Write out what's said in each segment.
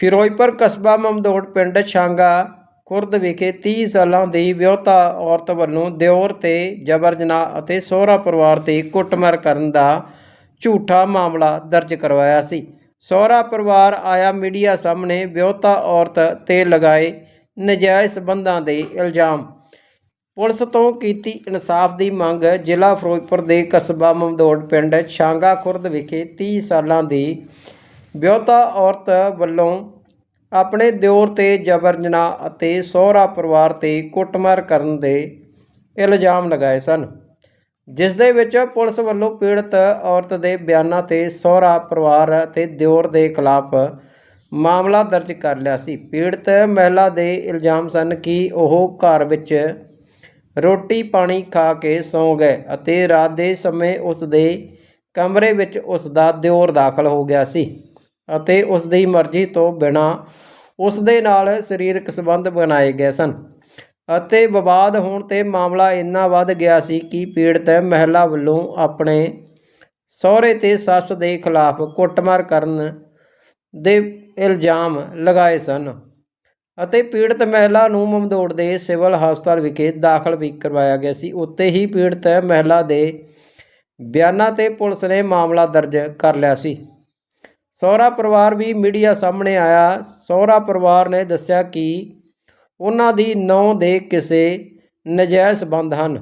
ਫਿਰੋਜ਼ਪੁਰ ਕਸਬਾ ਮਮਦੋੜ ਪਿੰਡ ਛਾਂਗਾ ਖੁਰਦ ਵਿਖੇ 30 ਸਾਲਾਂ ਦੀ ਵਿਆਹੁਤਾ ਔਰਤ ਵੱਲੋਂ ਦਿਓਰ ਤੇ ਜਬਰ ਜਨਾਹ ਅਤੇ ਸਹੁਰਾ ਪਰਿਵਾਰ ਤੇ ਕੁੱਟਮਾਰ ਕਰਨ ਦਾ ਝੂਠਾ ਮਾਮਲਾ ਦਰਜ ਕਰਵਾਇਆ ਸੀ। ਸਹੁਰਾ ਪਰਿਵਾਰ ਆਇਆ ਮੀਡੀਆ ਸਾਹਮਣੇ ਵਿਆਹੁਤਾ ਔਰਤ ਤੇ ਲਗਾਏ ਨਜਾਇਜ਼ ਸਬੰਧਾਂ ਦੇ ਇਲਜ਼ਾਮ। ਪੁਲਿਸ ਤੋਂ ਕੀਤੀ ਇਨਸਾਫ ਦੀ ਮੰਗ ਜ਼ਿਲ੍ਹਾ ਫਿਰੋਜ਼ਪੁਰ ਦੇ ਕਸਬਾ ਮਮਦੋੜ ਪਿੰਡ ਛਾਂਗਾ ਖੁਰਦ ਵਿਖੇ 30 ਸਾਲਾਂ ਦੀ ਵਿਆਹੁਤਾ ਔਰਤ ਵੱਲੋਂ ਆਪਣੇ ਦਿਓਰ ਤੇ ਜਬਰ ਜਨਾਹ ਅਤੇ ਸਹੁਰਾ ਪਰਿਵਾਰ ਤੇ ਕੁੱਟਮਾਰ ਕਰਨ ਦੇ ਇਲਜ਼ਾਮ ਲਗਾਏ ਸਨ, ਜਿਸ ਦੇ ਵਿੱਚ ਪੁਲਿਸ ਵੱਲੋਂ ਪੀੜਤ ਔਰਤ ਦੇ ਬਿਆਨਾਂ ਤੇ ਸਹੁਰਾ ਪਰਿਵਾਰ ਅਤੇ ਦਿਓਰ ਦੇ ਖਿਲਾਫ ਮਾਮਲਾ ਦਰਜ ਕਰ ਲਿਆ ਸੀ। ਪੀੜਤ ਮਹਿਲਾ ਦੇ ਇਲਜ਼ਾਮ ਸਨ ਕਿ ਉਹ ਘਰ ਵਿੱਚ ਰੋਟੀ ਪਾਣੀ ਖਾ ਕੇ ਸੌਂ ਗਏ ਅਤੇ ਰਾਤ ਦੇ ਸਮੇਂ ਉਸ ਦੇ ਕਮਰੇ ਵਿੱਚ ਉਸ ਦਾ ਦਿਓਰ ਦਾਖਲ ਹੋ ਗਿਆ ਸੀ। ਅਤੇ ਉਸ ਦੀ ਮਰਜ਼ੀ ਤੋਂ ਬਿਨਾਂ ਉਸ ਦੇ ਨਾਲ ਸਰੀਰਕ ਸੰਬੰਧ ਬਣਾਏ ਗਏ ਸਨ। ਅਤੇ ਵਿਵਾਦ ਹੋਣ ਤੇ ਮਾਮਲਾ ਇੰਨਾ ਵੱਧ ਗਿਆ ਸੀ ਕਿ ਪੀੜਤ ਮਹਿਲਾ ਵੱਲੋਂ ਆਪਣੇ ਸਹੁਰੇ ਤੇ ਸੱਸ ਦੇ ਖਿਲਾਫ ਕੁੱਟਮਾਰ ਕਰਨ ਦੇ ਇਲਜ਼ਾਮ ਲਗਾਏ ਸਨ ਅਤੇ ਪੀੜਤ ਮਹਿਲਾ ਨੂੰ ਮਮਦੋੜ ਦੇ ਸਿਵਲ ਹਸਪਤਾਲ ਵਿਖੇ ਦਾਖਲ ਵੀ ਕਰਵਾਇਆ ਗਿਆ ਸੀ। ਉੱਤੇ ਹੀ ਪੀੜਤ ਮਹਿਲਾ ਦੇ ਬਿਆਨਾਂ ਤੇ ਪੁਲਿਸ ਨੇ ਮਾਮਲਾ ਦਰਜ ਕਰ ਲਿਆ ਸੀ। ਸਹੁਰਾ ਪਰਿਵਾਰ ਵੀ ਮੀਡੀਆ ਸਾਹਮਣੇ ਆਇਆ। ਸਹੁਰਾ ਪਰਿਵਾਰ ਨੇ ਦੱਸਿਆ ਕਿ ਉਹਨਾਂ ਦੀ ਨੌਂ ਦੇ ਕਿਸੇ ਨਜਾਇਜ਼ ਸੰਬੰਧ ਹਨ।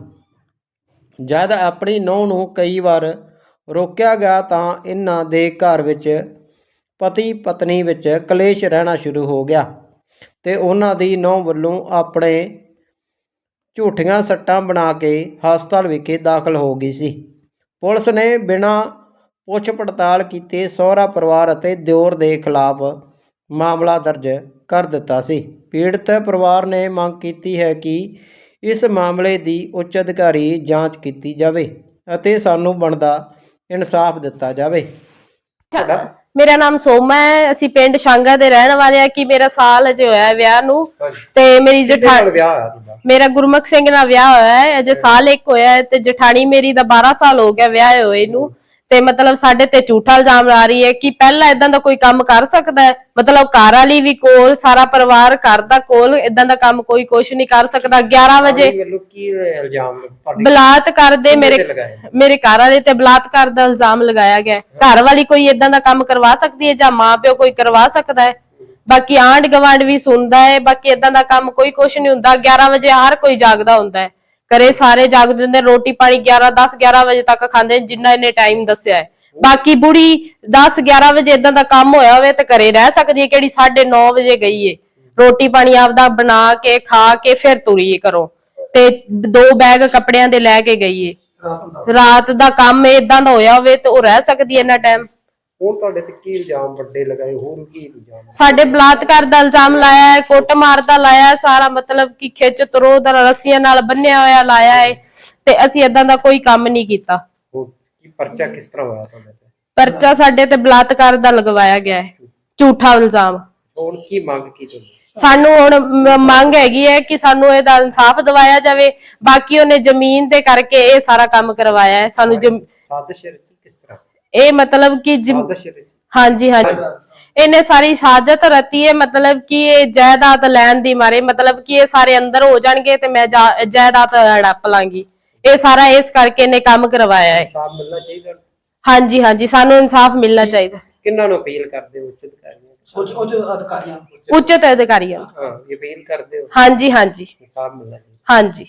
ਜਦ ਆਪਣੀ ਨੌਂ ਨੂੰ ਕਈ ਵਾਰ ਰੋਕਿਆ ਗਿਆ ਤਾਂ ਇਹਨਾਂ ਦੇ ਘਰ ਵਿੱਚ ਪਤੀ ਪਤਨੀ ਵਿੱਚ ਕਲੇਸ਼ ਰਹਿਣਾ ਸ਼ੁਰੂ ਹੋ ਗਿਆ ਤੇ ਉਹਨਾਂ ਦੀ ਨੌਂ ਵੱਲੋਂ ਆਪਣੇ ਝੂਠੀਆਂ ਸੱਟਾਂ ਬਣਾ ਕੇ ਹਸਪਤਾਲ ਵਿਖੇ ਦਾਖਲ ਹੋ ਗਈ ਸੀ। ਪੁਲਿਸ ਨੇ ਬਿਨਾਂ ਪੁੱਛ ਪੜਤਾਲ ਕੀਤੇ ਸਹੁਰਾ ਪਰਿਵਾਰ ਅਤੇ ਦਿਓਰ ਦੇ ਖਿਲਾਫ ਮਾਮਲਾ ਦਰਜ ਕਰ ਦਿੱਤਾ ਸੀ। ਪੀੜਤ ਪਰਿਵਾਰ ਨੇ ਮੰਗ ਕੀਤੀ ਹੈ ਕਿ ਇਸ ਮਾਮਲੇ ਦੀ ਉੱਚ ਅਧਿਕਾਰੀ ਜਾਂਚ ਕੀਤੀ ਜਾਵੇ ਅਤੇ ਸਾਨੂੰ ਬਣਦਾ ਇਨਸਾਫ ਦਿੱਤਾ ਜਾਵੇ। ਤੁਹਾਡਾ? ਮੇਰਾ ਨਾਮ ਸੋਮਾ ਹੈ। ਅਸੀਂ ਪਿੰਡ ਸ਼ਾਂਗਾ ਦੇ ਰਹਿਣ ਵਾਲੇ ਆ ਕਿ ਮੇਰਾ ਸਾਲ ਅਜੇ ਹੋਇਆ ਹੈ ਵਿਆਹ ਨੂੰ ਤੇ ਮੇਰੀ ਜਠਾਣੀ ਵਿਆਹ ਹੋਇਆ ਤੁਹਾਡਾ? ਮੇਰਾ ਗੁਰਮੁਖ ਸਿੰਘ ਨਾਲ ਵਿਆਹ ਹੋਇਆ ਹੈ। ਅਜੇ ਸਾਲ ਇੱਕ ਹੋਇਆ ਹੈ ਤੇ ਜਠਾਣੀ ਮੇਰੀ ਦਾ 12 ਸਾਲ ਹੋ ਗਿਆ ਵਿਆਹ ਹੋਏ ਨੂੰ। ਤੇ ਮਤਲਬ ਸਾਡੇ ਤੇ ਝੂਠਾ ਇਲਜ਼ਾਮ ਲਾ ਰਹੀ ਹੈ ਕਿ ਪਹਿਲਾਂ ਇਦਾਂ ਦਾ ਕੋਈ ਕੰਮ ਕਰ ਸਕਦਾ ਹੈ? ਮਤਲਬ ਘਰ ਵਾਲੀ ਵੀ ਕੋਲ ਸਾਰਾ ਪਰਿਵਾਰ ਘਰ ਦਾ ਕੋਲ ਇਦਾਂ ਦਾ ਕੰਮ ਕੋਈ ਕੁਛ ਨਹੀਂ ਕਰ ਸਕਦਾ। 11 ਵਜੇ ਕੀ ਇਲਜ਼ਾਮ ਬਲਾਤਕਾਰ ਦੇ ਮੇਰੇ? ਮੇਰੇ ਘਰ ਵਾਲੇ ਤੇ ਬਲਾਤਕਾਰ ਦਾ ਇਲਜ਼ਾਮ ਲਗਾਇਆ ਗਿਆ ਹੈ। ਘਰ ਵਾਲੀ ਕੋਈ ਇਦਾਂ ਦਾ ਕੰਮ ਕਰਵਾ ਸਕਦੀ ਹੈ ਜਾਂ ਮਾਪਿਓ ਕੋਈ ਕਰਵਾ ਸਕਦਾ ਹੈ? ਬਾਕੀ ਆਂਢ ਗਵਾਂਢ ਵੀ ਸੁਣਦਾ ਹੈ ਬਾਕੀ ਇਦਾਂ ਦਾ ਕੰਮ ਕੋਈ ਕੁਛ ਨਹੀਂ ਹੁੰਦਾ। 11 ਵਜੇ ਹਰ ਕੋਈ ਜਾਗਦਾ ਹੁੰਦਾ ਹੈ। ਘਰੇ ਸਾਰੇ ਜਾਗ ਹੁੰਦੇ, ਰੋਟੀ ਪਾਣੀ 11 10 11 ਵਜੇ ਤੱਕ ਖਾਂਦੇ, ਜਿੰਨਾ ਇਹਨੇ ਟਾਈਮ ਦੱਸਿਆ ਹੈ। ਬਾਕੀ ਬੁੜੀ 10 11 ਵਜੇ ਇਦਾਂ ਦਾ ਕੰਮ ਹੋਇਆ ਹੋਵੇ ਤੇ ਘਰੇ ਰਹਿ ਸਕਦੀ ਹੈ, ਕਿਹੜੀ 9:30 ਵਜੇ ਗਈ ਏ। ਰੋਟੀ ਪਾਣੀ ਆਪਦਾ ਬਣਾ ਕੇ, ਖਾ ਕੇ ਫਿਰ ਤੁਰੀ ਏ ਘਰੋਂ। ਤੇ ਦੋ ਬੈਗ ਕੱਪੜਿਆਂ ਦੇ ਲੈ ਕੇ ਗਈ ਏ। ਰਾਤ ਦਾ ਕੰਮ ਇਦਾਂ ਦਾ ਹੋਇਆ ਹੋਵੇ ਤੇ ਉਹ ਰਹਿ ਸਕਦੀ ਹੈ ਇੰਨਾ ਟਾਈਮ ਹੁਣ ਤੁਹਾਡੇ ਤੇ ਕੀ ਇਲਜ਼ਾਮ ਵੱਡੇ ਲਗਾਏ ਹੋਰ ਕੀ ਇਲਜ਼ਾਮ? ਸਾਡੇ ਬਲਾਤਕਾਰ ਦਾ ਇਲਜ਼ਾਮ ਲਾਇਆ ਹੈ ਕੁੱਟਮਾਰ ਦਾ ਲਾਇਆ ਹੈ ਸਾਰਾ ਮਤਲਬ ਕਿ ਖਿੱਚ ਤਰੋ ਦਾ ਰੱਸੀਆਂ ਨਾਲ ਬੰਨਿਆ ਹੋਇਆ ਲਾਇਆ ਹੈ ਤੇ ਅਸੀਂ ਇਦਾਂ ਦਾ ਕੋਈ ਕੰਮ ਨਹੀਂ ਕੀਤਾ। ਹੋਰ ਕੀ ਪਰਚਾ ਕਿਸ ਤਰ੍ਹਾਂ ਹੋਇਆ ਤੁਹਾਡੇ ਤੇ? ਪਰਚਾ ਸਾਡੇ ਤੇ ਬਲਾਤਕਾਰ ਦਾ ਲਗਵਾਇਆ ਗਿਆ ਹੈ ਝੂਠਾ ਇਲਜ਼ਾਮ। ਹੁਣ ਕੀ ਮੰਗ ਕੀ ਤੁਸੀਂ ਸਾਨੂੰ ਹੁਣ ਮ- ਮੰਗ ਹੈਗੀ ਹੈ ਕਿ ਸਾਨੂੰ ਇਹਦਾ ਇਨਸਾਫ ਦਿਵਾਇਆ ਜਾਵੇ ਬਾਕੀ ਉਹਨੇ ਜ਼ਮੀਨ ਤੇ ਕਰਕੇ ਇਹ ਸਾਰਾ ਕੰਮ ਕਰਵਾਇਆ ਹੈ ਸਾਨੂੰ ਜ਼ਮ- ਸਾਜ਼ਿਸ਼ ਰਚੀ ਇਹ ਮਤਲਬ ਕਿ ਜ਼ਮ- ਹਾਂਜੀ ਹਾਂਜੀ। ਇਹਨੇ ਸਾਰੀ ਸਾਜ਼ਤ ਰਤੀ ਹੈ ਮਤਲਬ ਕਿ ਇਹ ਜਾਇਦਾਦ ਲੈਣ ਦੀ ਮਾਰੇ ਮਤਲਬ ਕਿ ਇਹ ਸਾਰੇ ਅੰਦਰ ਹੋ ਜਾਣਗੇ ਤੇ ਮੈਂ ਜਾ- ਜਾਇਦਾਦ ਹੜਪ ਲਾਂਗੀ। ਇਹ ਸਾਰਾ ਇਸ ਕਰਕੇ ਇਹਨੇ ਕੰਮ ਕਰਵਾਇਆ ਹੈ। ਇਨਸਾਫ ਮਿਲਣਾ ਚਾਹੀਦਾ। ਹਾਂਜੀ ਹਾਂਜੀ ਸਾਨੂੰ ਇਨਸਾਫ ਮਿਲਣਾ ਚਾਹੀਦਾ। ਕਿੰਨਾਂ ਨੂੰ ਅਪੀਲ ਕਰਦੇ ਹੋ ਉੱਚ ਅਧਿਕਾਰੀਆਂ ਨੂੰ? ਉੱਚ ਅਧਿਕਾਰੀਆਂ ਉੱਚਤ ਅਧਿਕਾਰੀਆਂ ਨੂੰ। ਹਾਂ ਇਹ ਅਪੀਲ ਕਰਦੇ ਹੋ? ਹਾਂਜੀ ਹਾਂਜੀ। ਇਨਸਾਫ ਮਿਲਣਾ ਚਾਹੀਦਾ। ਹਾਂਜੀ।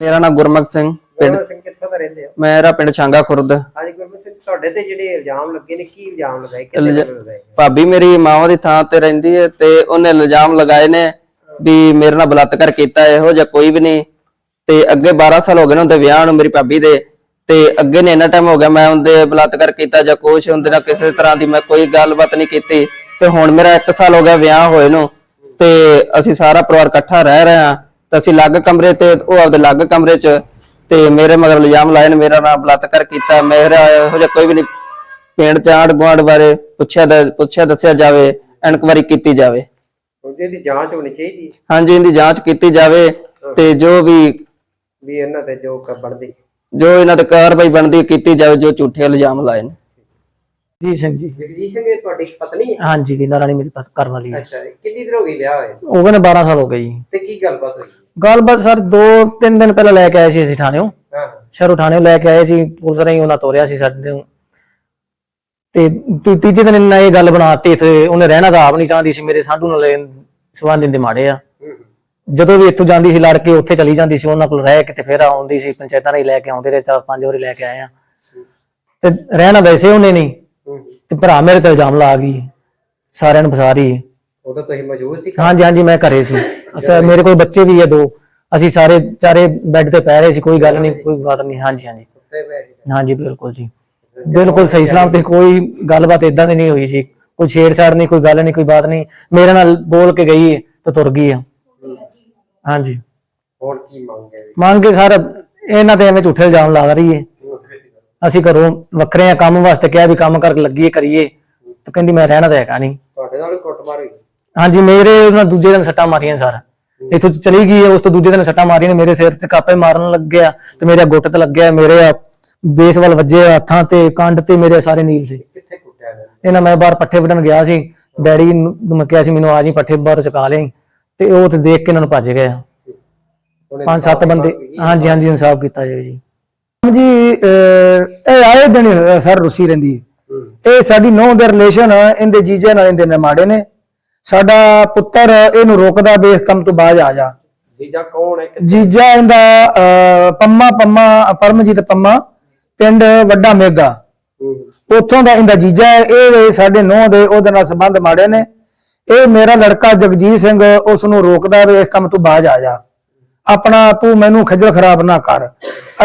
ਮੇਰਾ ਨਾਮ ਗੁਰਮੁਖ ਸਿੰਘ। ਪਿੰਡ ਸਿੰਘ ਕਿੱਥੋਂ ਦਾ ਰਹਿੰਦੇ ਹੋ? ਮੇਰਾ ਪਿੰਡ ਛਾਂਗਾ ਖੁਰਦ। ਹਾਂਜੀ ਗੁਰਮਤ ਸਿੰਘ ਤੁਹਾਡੇ ਤੇ ਜਿਹੜੇ ਇਲਜ਼ਾਮ ਲੱਗੇ ਨੇ ਕੀ ਇਲਜ਼ਾਮ ਲਗਾਏ? ਕਿੰਨੇ ਲਗਾਏ ਭਾਬੀ ਮੇਰੀ ਮਾਂ ਦੀ ਥਾਂ ਤੇ ਰਹਿੰਦੀ ਹੈ ਤੇ ਉਹਨੇ ਇਲਜ਼ਾਮ ਲਗਾਏ ਨੇ ਵੀ ਮੇਰੇ ਨਾਲ ਬਲਾਤਕਾਰ ਕੀਤਾ ਇਹੋ ਜਿਹਾ ਕੋਈ ਵੀ ਨਹੀਂ। ਤੇ ਅੱਗੇ 12 ਸਾਲ ਹੋ ਗਏ ਨੇ ਉਹਦੇ ਵਿਆਹ ਨੂੰ ਮੇਰੀ ਭਾਬੀ ਦੇ। ਤੇ ਅੱਗੇ ਨੇ ਇੰਨਾ ਟਾਈਮ ਹੋ ਗਿਆ ਮੈਂ ਉਹਦੇ ਬਲਾਤਕਾਰ ਕੀਤਾ ਜਾਂ ਕੁਛ ਉਹਦੇ ਨਾਲ ਕਿਸੇ ਤਰ੍ਹਾਂ ਦੀ ਮੈਂ ਕੋਈ ਗੱਲਬਾਤ ਨਹੀਂ ਕੀਤੀ। ਤੇ ਹੁਣ ਮੇਰਾ 1 ਸਾਲ ਹੋ ਗਿਆ ਵਿਆਹ ਹੋਏ ਨੂੰ। ਤੇ ਅਸੀਂ ਸਾਰਾ ਪਰਿਵਾਰ ਇਕੱਠਾ ਰਹਿ ਰਹੇ ਹਾਂ। ਤੇ ਅਸੀਂ ਅਲੱਗ ਕਮਰੇ ਤੇ ਉਹ ਆਪਦੇ ਅਲੱਗ ਕਮਰੇ 'ਚ ਤੇ ਮੇਰੇ ਮਗਰ ਇਲਜ਼ਾਮ ਲਾਏ ਨੇ ਮੇਰਾ ਨਾਮ ਬਲਾਤਕਾਰ ਕੀਤਾ ਮੇਰਾ ਇਹੋ ਜਿਹਾ ਕੋਈ ਵੀ ਨਹੀਂ ਪਿੰਡ ਚ ਆਂਢ ਗੁਆਂਢ ਬਾਰੇ ਪੁੱਛਿਆ ਦ- ਪੁੱਛਿਆ ਦੱਸਿਆ ਜਾਵੇ ਇਨਕੁਆਇਰੀ ਕੀਤੀ ਜਾਵੇ। ਉਹਦੀ ਦੀ ਜਾਂਚ ਹੋਣੀ ਚਾਹੀਦੀ ਹੈ। ਹਾਂਜੀ ਇਹਦੀ ਜਾਂਚ ਕੀਤੀ ਜਾਵੇ ਤੇ ਜੋ ਵੀ ਵੀ ਇਹਨਾਂ ਤੇ ਜੋ ਕ- ਬਣਦੀ। ਜੋ ਇਹਨਾਂ ਤੇ ਕਾਰਵਾਈ ਬਣਦੀ ਕੀਤੀ ਜਾਵੇ ਜੋ ਝੂਠੇ ਇਲਜ਼ਾਮ ਲਾਏ ਨੇ। ਜੀ ਸਿੰਘ ਜੀ। ਜਗਜੀਤ ਸਿੰਘ ਇਹ ਤੁਹਾਡੀ ਪਤਨੀ ਹੈ? ਹਾਂਜੀ ਵੀਨਾ ਰਾਣੀ ਮੇਰੀ ਪਤ ਘਰ ਵਾਲੀ ਹੈ। ਅੱਛਾ ਜੀ। ਕਿੰਨੀ ਦਿਨ ਹੋ ਗਈ ਵਿਆਹ ਹੋਏ ਉਹ ਕਹਿੰਦੇ 12 ਸਾਲ ਹੋ ਗਏ ਜੀ। ਤੇ ਕੀ ਗੱਲਬਾਤ ਹੋਈ? ਗੱਲਬਾਤ ਸਰ ਦੋ ਤਿੰਨ ਦਿਨ ਪਹਿਲਾਂ ਲੈ ਕੇ ਆਏ ਸੀ ਅਸੀਂ ਥਾਣਿਓਂ ਹਾਂ। ਸ਼ਹਿਰੋਂ ਥਾਣਿਓਂ ਲੈ ਕੇ ਆਏ ਸੀ ਪੁਲਿਸ ਰਾਹੀਂ ਉਹਨਾਂ ਤੋਰਿਆ ਸੀ ਸਾਡੇ ਨੂੰ ਤੇ। ਤੀ- ਤੀਜੇ ਦਿਨ ਇਹਨਾਂ ਇਹ ਗੱਲ ਬਣਾਤੀ ਤੇ ਉਹਨੇ ਰਹਿਣਾ ਤਾਂ ਆਪ ਨਹੀਂ ਚਾਹੁੰਦੀ ਸੀ ਮੇਰੇ ਸਾਡੂ ਨਾਲ ਸਬੰਧ ਦੇ ਮਾੜੇ ਆ। ਜਦੋਂ ਵੀ ਇੱਥੋਂ ਜਾਂਦੀ ਸੀ ਲੜ ਕੇ ਉੱਥੇ ਚਲੀ ਜਾਂਦੀ ਸੀ ਉਹਨਾਂ ਕੋਲ ਰਹਿ ਕੇ ਤੇ ਫਿਰ ਆਉਂਦੀ ਸੀ ਪੰਚਾਇਤਾਂ ਨਾਲ ਹੀ ਲੈ ਕੇ ਆਉਂਦੇ ਰਹੇ ਚਾਰ ਪੰਜ ਵਾਰੀ ਲੈ ਕੇ ਆਏ ਆ। ਤੇ ਰਹਿਣਾ ਵੈਸੇ ਉਹਨੇ ਨਹੀਂ। ਤੇ ਭਰਾ ਮੇਰੇ ਤੇ ਇਲਜ਼ਾਮ ਲਾ ਗਈ ਸਾਰਿਆਂ ਨੂੰ ਫਸਾ ਰਹੀ ਹੈ। ਉਦੋਂ ਤੁਸੀਂ ਮੌਜੂਦ ਸੀ? ਹਾਂਜੀ ਹਾਂਜੀ ਮੈਂ ਘਰੇ ਸੀ। ਅਸਾ ਮੇਰੇ ਕੋਲ ਬੱਚੇ ਵੀ ਹੈ ਦੋ। ਅਸੀਂ ਸਾਰੇ ਚਾਰੇ ਬੈੱਡ ਤੇ ਪੈ ਰਹੇ ਸੀ ਕੋਈ ਗੱਲ ਨਹੀਂ ਕੋਈ ਬਾਤ ਨਹੀਂ। ਹਾਂਜੀ ਹਾਂਜੀ। ਹਾਂਜੀ ਬਿਲਕੁਲ ਜੀ। ਬਿਲਕੁਲ ਸਹੀ ਸਲਾਮ ਤੇ ਕੋਈ ਗੱਲਬਾਤ ਇਦਾਂ ਦੀ ਨਹੀਂ ਹੋਈ ਸੀ। ਕੋਈ ਛੇੜਛਾੜ ਨਹੀਂ ਕੋਈ ਗੱਲ ਨਹੀਂ ਕੋਈ ਬਾਤ ਨਹੀਂ। ਮੇਰੇ ਨਾਲ ਬੋਲ ਕੇ ਗਈ ਤੇ ਤੁਰ ਗਈ ਆ ਹਾਂਜੀ। ਹੁਣ ਕੀ ਮੰਗੇ ਮੰਨ ਕੇ ਸਰ ਇਹਨਾਂ ਤੇ ਐਵੇਂ ਝੂਠੇ ਇਲਜ਼ਾਮ ਲਾ ਰਹੀ ਹੈ। ਅਸੀਂ ਘਰੋਂ ਵੱਖਰੇ ਆ ਕੰਮ ਵਾਸਤੇ ਕਿਹਾ ਵੀ ਕੰਮ ਕਰਕੇ ਲੱਗੀਏ ਕਰੀਏ। ਤੇ ਕਹਿੰਦੀ ਮੈਂ ਰਹਿਣਾ ਤਾਂ ਹੈਗਾ ਨਹੀਂ। ਤੁਹਾਡੇ ਨਾਲ ਕੁੱਟਮਾਰ ਹੋਈ ਹਾਂਜੀ ਮੇਰੇ ਉਹਨਾਂ ਦੂਜੇ ਦਿਨ ਸੱਟਾਂ ਮਾਰੀਆਂ ਸਰ। ਇੱਥੋਂ ਚਲੀ ਗਈ ਹੈ ਉਸ ਤੋਂ ਦੂਜੇ ਦਿਨ ਸੱਟਾਂ ਮਾਰੀਆਂ ਨੇ ਮੇਰੇ ਸਿਰ ਤੇ ਕਾਪੇ ਮਾਰਨ ਲੱਗਿਆ ਤੇ ਮੇਰੇ ਗੁੱਟ ਤੇ ਲੱਗਿਆ ਮੇਰੇ ਬੇਸ ਵੱਲ ਵੱਜੇ ਹੱਥਾਂ ਤੇ ਕੰਡ ਤੇ ਮੇਰੇ ਸਾਰੇ ਨੀਲ ਸੀ। ਕਿੱਥੇ ਕੁੱਟਿਆ ਗਿਆ? ਇਹਨਾਂ ਮੈਂ ਬਾਹਰ ਪੱਠੇ ਵੱਢਣ ਗਿਆ ਸੀ। ਡੈਡੀ ਨੂੰ ਮੈਂ ਕਿਹਾ ਸੀ ਮੈਨੂੰ ਆ ਜੀ ਪੱਠੇ ਬਾਹਰ ਚਕਾ ਲਿਆਈ ਤੇ ਉਹ ਤੇ ਦੇਖ ਕੇ ਇਹਨਾਂ ਨੂੰ ਭੱਜ ਗਏ ਪੰਜ ਸੱਤ ਬੰਦੇ ਹਾਂਜੀ ਹਾਂਜੀ ਇਨਸਾਫ ਕੀਤਾ ਜਾਵੇ ਜੀ। ਜੀ ਇਹ ਆਏ ਦਿਨ ਸਰ ਰੁੱਸੀ ਰਹਿੰਦੀ ਹੈ। ਇਹ ਸਾਡੀ ਨੌ ਦੇ ਰਿਲੇਸ਼ਨ ਇਹਦੇ ਜੀਜੇ ਨਾਲ ਇਹਦੇ ਮਾੜੇ ਨੇ। ਸਾਡਾ ਪੁੱਤਰ ਇਹਨੂੰ ਰੋਕਦਾ ਬੇਸ ਕੰਮ ਤੋਂ ਬਾਜ ਆ ਜਾ। ਜੀਜਾ ਕੌਣ ਹੈ? ਜੀਜਾ ਇਹਦਾ ਪੰਮਾ ਪੰਮਾ ਪਰਮਜੀਤ ਪੰਮਾ ਪਿੰਡ ਵੱਡਾ ਮੇਗਾ। ਉੱਥੋਂ ਦਾ ਇਹਦਾ ਜੀਜਾ ਇਹ ਸਾਡੇ ਨੌ ਦੇ ਉਹਦੇ ਨਾਲ ਸੰਬੰਧ ਮਾੜੇ ਨੇ। ਇਹ ਮੇਰਾ ਲੜਕਾ ਜਗਜੀਤ ਸਿੰਘ ਉਸ ਨੂੰ ਰੋਕਦਾ ਵੀ ਇਸ ਕੰਮ ਤੋਂ ਬਾਜ ਆ ਜਾ। ਆਪਣਾ ਤੂੰ ਮੈਨੂੰ ਖੱਜਲ ਖਰਾਬ ਨਾ ਕਰ।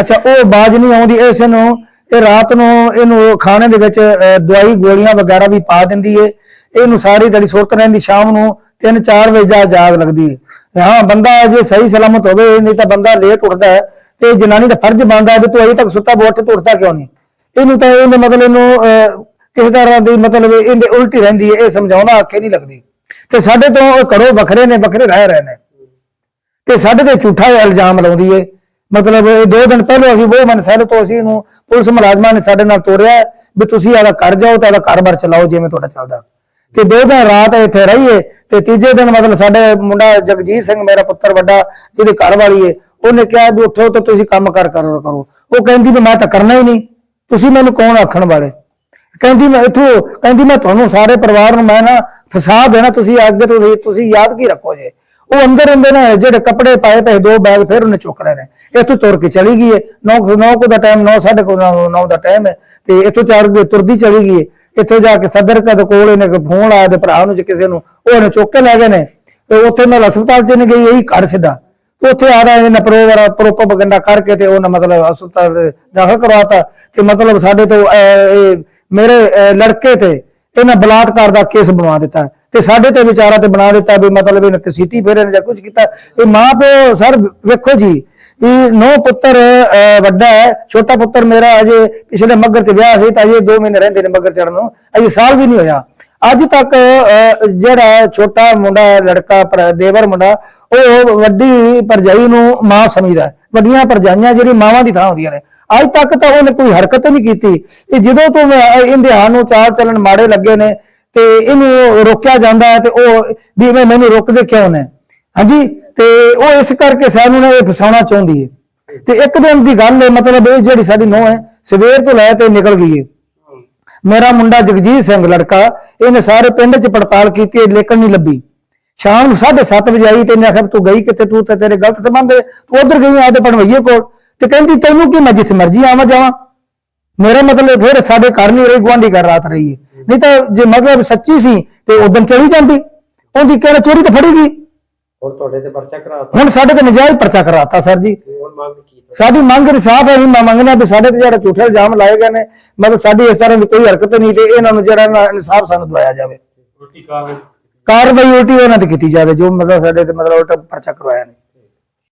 ਅੱਛਾ ਉਹ ਬਾਜ ਨਹੀਂ ਆਉਂਦੀ ਇਸ ਨੂੰ ਇਹ ਰਾਤ ਨੂੰ ਇਹਨੂੰ ਖਾਣੇ ਦੇ ਵਿੱਚ ਦਵਾਈ ਗੋਲੀਆਂ ਵਗੈਰਾ ਵੀ ਪਾ ਦਿੰਦੀ ਏ। ਇਹਨੂੰ ਸਾਰੀ ਜਿਹੜੀ ਸੁਰਤ ਰਹਿੰਦੀ ਸ਼ਾਮ ਨੂੰ 3-4 ਵਜੇ ਜਾ ਜਾਗ ਲੱਗਦੀ। ਹੈ ਹਾਂ ਬੰਦਾ ਜੇ ਸਹੀ ਸਲਾਮਤ ਹੋਵੇ ਨਹੀਂ ਤਾਂ ਬੰਦਾ ਲੇਟ ਉੱਠਦਾ ਹੈ ਤੇ ਜਨਾਨੀ ਦਾ ਫਰਜ਼ ਬਣਦਾ ਹੈ ਵੀ ਤੂੰ ਅਜੇ ਤੱਕ ਸੁੱਤਾ ਬੋਠ ਤੇ ਉੱਠਦਾ ਕਿਉਂ ਨਹੀਂ? ਇਹਨੂੰ ਤਾਂ ਇਹਦੇ ਮਤਲਬ ਇਹਨੂੰ ਅਹ, ਕਿਸੇ ਤਰ੍ਹਾਂ ਦੀ ਮਤਲਬ ਇਹਦੇ ਉਲਟੀ ਰਹਿੰਦੀ ਹੈ ਇਹ ਸਮਝਾਉਣਾ ਆਖੇ ਨਹੀਂ ਲੱਗਦੀ। ਤੇ ਸਾਡੇ ਤੋਂ ਇਹ ਘਰੋਂ ਵੱਖਰੇ ਨੇ ਵੱਖਰੇ ਰਹਿ ਰਹੇ ਨੇ। ਤੇ ਸਾਡੇ ਤੇ ਝੂਠਾ ਇਲਜ਼ਾਮ ਲਾਉਂਦੀ ਏ। ਮਤਲਬ ਇਹ ਦੋ ਦਿਨ ਪਹਿਲਾਂ ਅਸੀਂ ਉਹ ਮਨਸਲ ਤੋਂ ਅਸੀਂ ਇਹਨੂੰ ਪੁਲਿਸ ਮੁਲਾਜ਼ਮਾਂ ਨੇ ਸਾਡੇ ਨਾਲ ਤੋਰਿਆ ਵੀ ਤੁਸੀਂ ਆਦਾ ਕਰ ਜਾਓ ਤੇ ਆਦਾ ਘਰ-ਬਾਰ ਚਲਾਓ ਜਿਵੇਂ ਤੁਹਾਡਾ ਚੱਲਦਾ। ਤੇ ਦੋ ਦਿਨ ਰਾਤ ਇੱਥੇ ਰਹੀਏ ਤੇ ਤੀਜੇ ਦਿਨ ਮਤਲਬ ਸਾਡੇ ਮੁੰਡਾ ਜਗਜੀਤ ਸਿੰਘ ਮੇਰਾ ਪੁੱਤਰ ਵੱਡਾ ਜਿਹਦੇ ਘਰ ਵਾਲੀ ਏ, ਉਹਨੇ ਕਿਹਾ ਵੀ ਉੱਠੋ ਤੇ ਤੁਸੀਂ ਕੰਮ ਕਰ ਕਰੋ ਕਰੋ। ਉਹ ਕਹਿੰਦੀ ਵੀ ਮੈਂ ਤਾਂ ਕਰਨਾ ਹੀ ਨਹੀਂ, ਤੁਸੀਂ ਮੈਨੂੰ ਕੌਣ ਆਖਣ ਵਾਲੇ? ਕਹਿੰਦੀ ਮੈਂ ਇਥੋਂ, ਕਹਿੰਦੀ ਮੈਂ ਤੁਹਾਨੂੰ ਸਾਰੇ ਪਰਿਵਾਰ ਨੂੰ ਮੈਂ ਨਾ ਫਸਾ ਦੇਣਾ, ਤੁਸੀਂ ਅੱਗੇ ਤੋਂ ਤੁਸੀਂ- ਤੁਸੀਂ ਯਾਦ ਕੀ ਰੱਖੋ ਜੇ ਉਹ ਅੰਦਰ ਹੁੰਦੇ ਨੇ, ਜਿਹੜੇ ਕੱਪੜੇ ਪਾਏ ਪਏ, ਦੋ ਬੈਗ ਫਿਰ ਉਹਨੇ ਚੁੱਕ ਲਏ ਨੇ। ਇੱਥੋਂ ਤੁਰ ਕੇ ਚਲੀ ਗਈ ਹੈ 9 9 ਕੋ ਦਾ ਟਾਈਮ 9 ਸਾਢੇ ਕੋ 9 ਦਾ ਟਾਈਮ ਹੈ ਤੇ ਇੱਥੋਂ ਚਾਰ ਤੁਰਦੀ ਚਲੀ ਗਈ ਹੈ ਇੱਥੋਂ ਜਾ ਕੇ ਸਦਰ ਕਦ ਕੋਲ ਇਹਨੇ ਫੋਨ ਆਇਆ ਤੇ ਭਰਾ ਨੂੰ ਕਿਸੇ ਨੂੰ, ਉਹ ਉਹਨੇ ਚੁੱਕ ਕੇ ਲੈ ਗਏ ਨੇ। ਤੇ ਉੱਥੇ ਮੈਂ ਹਸਪਤਾਲ ਚ ਨਹੀਂ ਗਈ, ਇਹੀ ਘਰ ਸਿੱਧਾ। ਉੱਥੇ ਆ ਰਿਹਾ ਇਹਨੇ ਪ੍ਰੋਵਰ ਪ੍ਰੋਪਗੈਂਡਾ ਕਰਕੇ ਤੇ ਉਹਨਾਂ ਮਤਲਬ ਹਸਪਤਾਲ ਦੇ ਦਾਖਲ ਕਰਵਾਤਾ। ਤੇ ਮਤਲਬ ਸਾਡੇ ਤੋਂ ਮੇਰੇ ਲੜਕੇ ਤੇ ਇਹਨਾਂ ਬਲਾਤਕਾਰ ਦਾ ਕੇਸ ਬਣਵਾ ਦਿੱਤਾ। ਤੇ ਸਾਡੇ ਤੇ ਵਿਚਾਰਾ ਤੇ ਬਣਾ ਦਿੱਤਾ ਵੀ ਮਤਲਬ ਇਹਨੇ ਕਸੀਤੀ ਫੇਰੇ ਜਾਂ ਕੁਝ ਕੀਤਾ। ਇਹ ਮਾਂ ਪਿਓ ਸਰ, ਵੇਖੋ ਜੀ, ਇਹ ਨੌ ਪੁੱਤਰ ਵੱਡਾ ਹੈ, ਛੋਟਾ ਪੁੱਤਰ ਮੇਰਾ ਅਜੇ ਪਿਛਲੇ ਮੱਗਰ ਚ ਵਿਆਹ ਸੀ ਤਾਂ ਅਜੇ 2 ਮਹੀਨੇ ਰਹਿੰਦੇ ਨੇ ਮੱਗਰ ਚੜਨ ਨੂੰ, ਅਜੇ ਸਾਲ ਵੀ ਨਹੀਂ ਹੋਇਆ। ਅੱਜ ਤੱਕ ਜਿਹੜਾ ਛੋਟਾ ਮੁੰਡਾ ਲੜਕਾ ਦੇਵਰ ਮੁੰਡਾ, ਉਹ ਵੱਡੀ ਪਰਜਾਈ ਨੂੰ ਮਾਂ ਸਮਝਦਾ ਵੱਡੀਆਂ ਪਰਜਾਈਆਂ ਜਿਹੜੀ ਮਾਵਾਂ ਦੀ ਥਾਂ ਹੁੰਦੀਆਂ ਨੇ। ਅੱਜ ਤੱਕ ਤਾਂ ਉਹਨੇ ਕੋਈ ਹਰਕਤ ਨਹੀਂ ਕੀਤੀ। ਇਹ ਜਦੋਂ ਤੋਂ ਮੈਂ ਨੂੰ ਚਾਰ ਚੱਲਣ ਮਾੜੇ ਲੱਗੇ ਨੇ ਤੇ ਇਹਨੂੰ ਰੋਕਿਆ ਜਾਂਦਾ ਹੈ ਤੇ ਉਹ ਵੀ ਮੈਂ ਮੈਨੂੰ ਰੋਕਦੇ ਕਿਉਂ ਨੇ? ਹਾਂਜੀ? ਤੇ ਉਹ ਇਸ ਕਰਕੇ ਸਾਨੂੰ ਨਾ ਇਹ ਫਸਾਉਣਾ ਚਾਹੁੰਦੀ ਹੈ। ਤੇ ਇੱਕ ਦਿਨ ਦੀ ਗੱਲ ਹੈ, ਮਤਲਬ ਇਹ ਜਿਹੜੀ ਸਾਡੀ ਨੋਹ ਹੈ, ਸਵੇਰ ਤੋਂ ਲੈ ਤੇ ਨਿਕਲ ਗਈ ਹੈ। ਮੇਰਾ ਮੁੰਡਾ ਜਗਜੀਤ ਸਿੰਘ ਲੜਕਾ, ਇਹਨੇ ਸਾਰੇ ਪਿੰਡ 'ਚ ਪੜਤਾਲ ਕੀਤੀ ਲੇਕਿਨ ਨਹੀਂ ਲੱਭੀ। ਸ਼ਾਮ ਨੂੰ 7:30 ਵਜੇ ਆਈ ਤੇ ਇਹਨੇ ਆਖਿਆ ਵੀ ਤੂੰ ਗਈ ਕਿਤੇ ਤੂੰ ਤੇ ਤੇਰੇ ਗਲਤ ਸੰਬੰਧ ਤੂੰ ਉਧਰ ਗਈ ਆ ਤੇ ਪਣਵਈਏ ਕੋਲ। ਤੇ ਕਹਿੰਦੀ, ਤੈਨੂੰ ਕੀ ਮੈਂ ਜਿੱਥੇ ਮਰਜ਼ੀ ਆਵਾਂ ਜਾਵਾਂ? ਮੇਰਾ ਮਤਲਬ ਫਿਰ ਸਾਡੇ ਘਰ ਨਹੀਂ ਰਹੀ, ਗੁਆਂਢੀ ਘਰ ਰਾਤ ਰਹੀ ਹੈ। ਨਹੀਂ ਤਾਂ ਜੇ ਮਤਲਬ ਸੱਚੀ ਸੀ ਤੇ ਉਦੋਂ ਚਲੀ ਜਾਂਦੀ ਉਹਦੀ ਕਿਹੜਾ ਚੋਰੀ ਤਾਂ ਫੜੀ ਗਈ? ਹੁਣ ਤੁਹਾਡੇ ਤੇ ਪਰਚਾ ਕਰਾਤਾ ਹੁਣ ਸਾਡੇ ਤੇ ਨਜਾਇਜ਼ ਪਰਚਾ ਕਰਾਤਾ ਸਰ ਜੀ। ਹੁਣ ਮੰਗ ਕੀ ਸਾਡੀ ਮੰਗ ਇਨਸਾਫ ਹੈ ਅਸੀਂ ਮੈਂ ਮੰਗਣਾ ਵੀ ਸਾਡੇ ਤੇ ਜਿਹੜਾ ਝੂਠੇ ਇਲਜ਼ਾਮ ਲਾਏ ਗਏ ਨੇ ਮਤਲਬ ਸਾਡੀ ਇਸ ਤਰ੍ਹਾਂ ਦੀ ਕੋਈ ਹਰਕਤ ਨਹੀਂ ਤੇ ਇਹਨਾਂ ਨੂੰ ਜਿਹੜਾ ਇਨਸਾਫ ਸਾਨੂੰ ਦਵਾਇਆ ਜਾਵੇ। ਕਾਰਵਾਈ ਉਲਟੀ ਉਹਨਾਂ ਤੇ ਕੀਤੀ ਜਾਵੇ ਜੋ ਮਤਲਬ ਸਾਡੇ ਤੇ ਮਤਲਬ ਉਲਟਾ ਪਰਚਾ ਕਰਵਾਇਆ ਨੇ